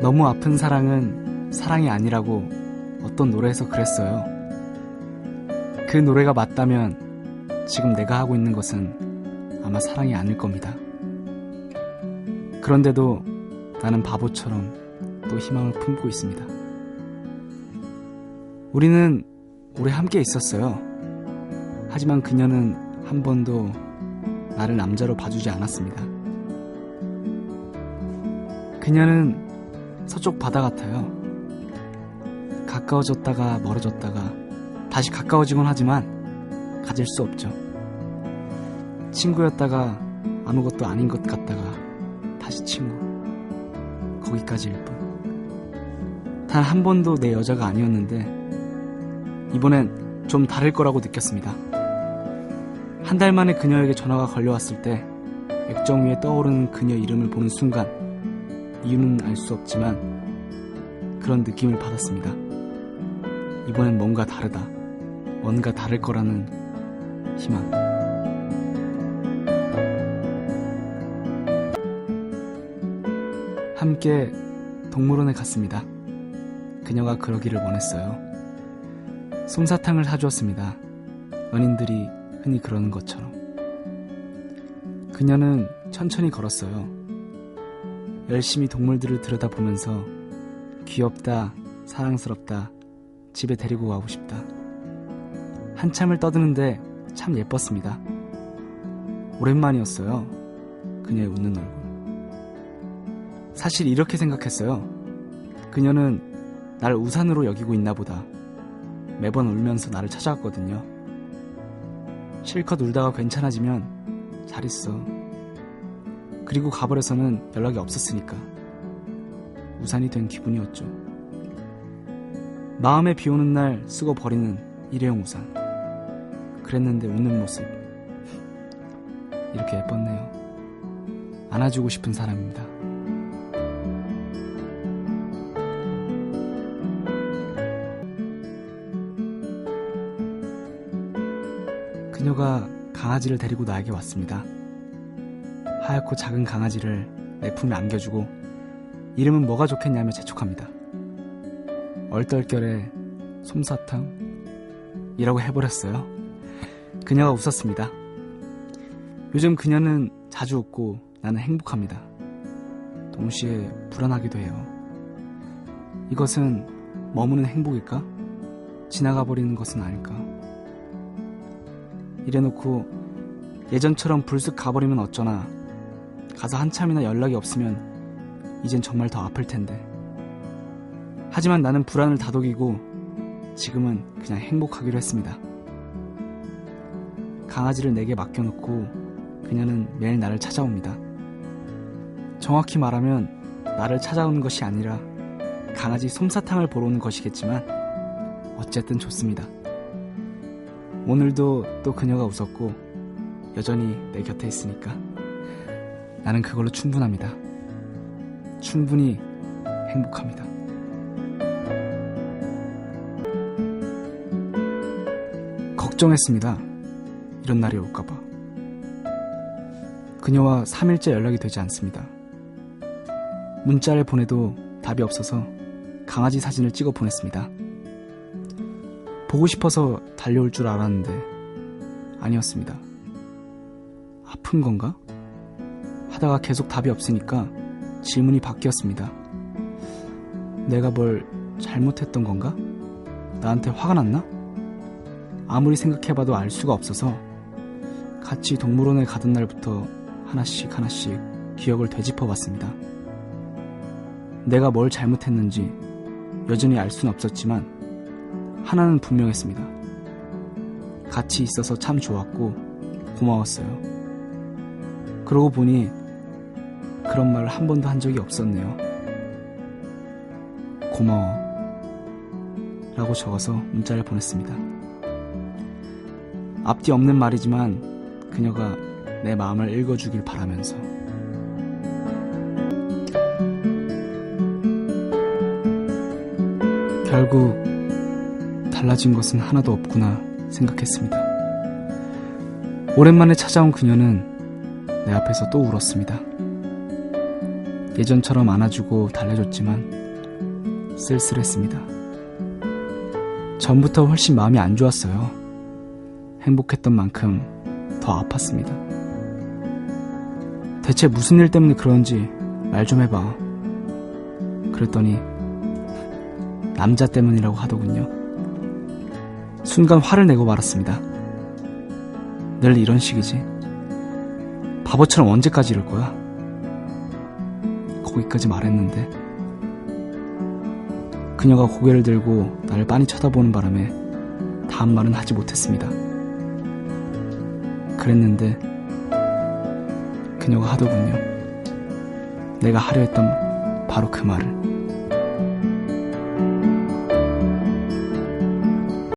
너무 아픈 사랑은 사랑이 아니라고 어떤 노래에서 그랬어요. 그 노래가 맞다면 지금 내가 하고 있는 것은 아마 사랑이 아닐 겁니다. 그런데도 나는 바보처럼 또 희망을 품고 있습니다. 우리는 오래 함께 있었어요. 하지만 그녀는 한 번도 나를 남자로 봐주지 않았습니다. 그녀는 서쪽 바다 같아요. 가까워졌다가 멀어졌다가 다시 가까워지곤 하지만 가질 수 없죠. 친구였다가 아무것도 아닌 것 같다가 다시 친구. 거기까지일 뿐. 단 한 번도 내 여자가 아니었는데 이번엔 좀 다를 거라고 느꼈습니다. 한 달 만에 그녀에게 전화가 걸려왔을 때 액정 위에 떠오르는 그녀 이름을 보는 순간 이유는 알 수 없지만 그런 느낌을 받았습니다. 이번엔 뭔가 다르다. 뭔가 다를 거라는 희망. 함께 동물원에 갔습니다. 그녀가 그러기를 원했어요. 솜사탕을 사주었습니다. 연인들이 흔히 그러는 것처럼. 그녀는 천천히 걸었어요. 열심히 동물들을 들여다보면서 귀엽다, 사랑스럽다, 집에 데리고 가고 싶다. 한참을 떠드는데 참 예뻤습니다. 오랜만이었어요. 그녀의 웃는 얼굴. 사실 이렇게 생각했어요. 그녀는 날 우산으로 여기고 있나 보다. 매번 울면서 나를 찾아왔거든요. 실컷 울다가 괜찮아지면 잘 있어. 그리고 가버려서는 연락이 없었으니까. 우산이 된 기분이었죠. 마음에 비 오는 날 쓰고 버리는 일회용 우산. 그랬는데 웃는 모습. 이렇게 예뻤네요. 안아주고 싶은 사람입니다. 그녀가 강아지를 데리고 나에게 왔습니다. 하얗고 작은 강아지를 내 품에 안겨주고 이름은 뭐가 좋겠냐며 재촉합니다. 얼떨결에 솜사탕이라고 해버렸어요. 그녀가 웃었습니다. 요즘 그녀는 자주 웃고 나는 행복합니다. 동시에 불안하기도 해요. 이것은 머무는 행복일까? 지나가 버리는 것은 아닐까? 이래놓고 예전처럼 불쑥 가버리면 어쩌나 가서 한참이나 연락이 없으면 이젠 정말 더 아플 텐데. 하지만 나는 불안을 다독이고 지금은 그냥 행복하기로 했습니다. 강아지를 내게 맡겨놓고 그녀는 매일 나를 찾아옵니다. 정확히 말하면 나를 찾아오는 것이 아니라 강아지 솜사탕을 보러 오는 것이겠지만 어쨌든 좋습니다. 오늘도 또 그녀가 웃었고 여전히 내 곁에 있으니까 나는 그걸로 충분합니다. 충분히 행복합니다. 걱정했습니다. 이런 날이 올까봐. 그녀와 3일째 연락이 되지 않습니다. 문자를 보내도 답이 없어서 강아지 사진을 찍어 보냈습니다. 보고 싶어서 달려올 줄 알았는데 아니었습니다. 아픈 건가? 하다가 계속 답이 없으니까 질문이 바뀌었습니다. 내가 뭘 잘못했던 건가? 나한테 화가 났나? 아무리 생각해봐도 알 수가 없어서 같이 동물원에 가던 날부터 하나씩 하나씩 기억을 되짚어 봤습니다. 내가 뭘 잘못했는지 여전히 알 수는 없었지만 하나는 분명했습니다. 같이 있어서 참 좋았고 고마웠어요. 그러고 보니 그런 말을 한 번도 한 적이 없었네요. 고마워. 라고 적어서 문자를 보냈습니다. 앞뒤 없는 말이지만 그녀가 내 마음을 읽어주길 바라면서 결국 달라진 것은 하나도 없구나 생각했습니다. 오랜만에 찾아온 그녀는 내 앞에서 또 울었습니다. 예전처럼 안아주고 달래줬지만 쓸쓸했습니다. 전부터 훨씬 마음이 안 좋았어요. 행복했던 만큼 더 아팠습니다. 대체 무슨 일 때문에 그런지 말 좀 해봐. 그랬더니 남자 때문이라고 하더군요. 순간 화를 내고 말았습니다. 늘 이런 식이지. 바보처럼 언제까지 이럴 거야? 거기까지 말했는데 그녀가 고개를 들고 나를 빤히 쳐다보는 바람에 다음 말은 하지 못했습니다. 그랬는데 그녀가 하더군요. 내가 하려 했던 바로 그 말을.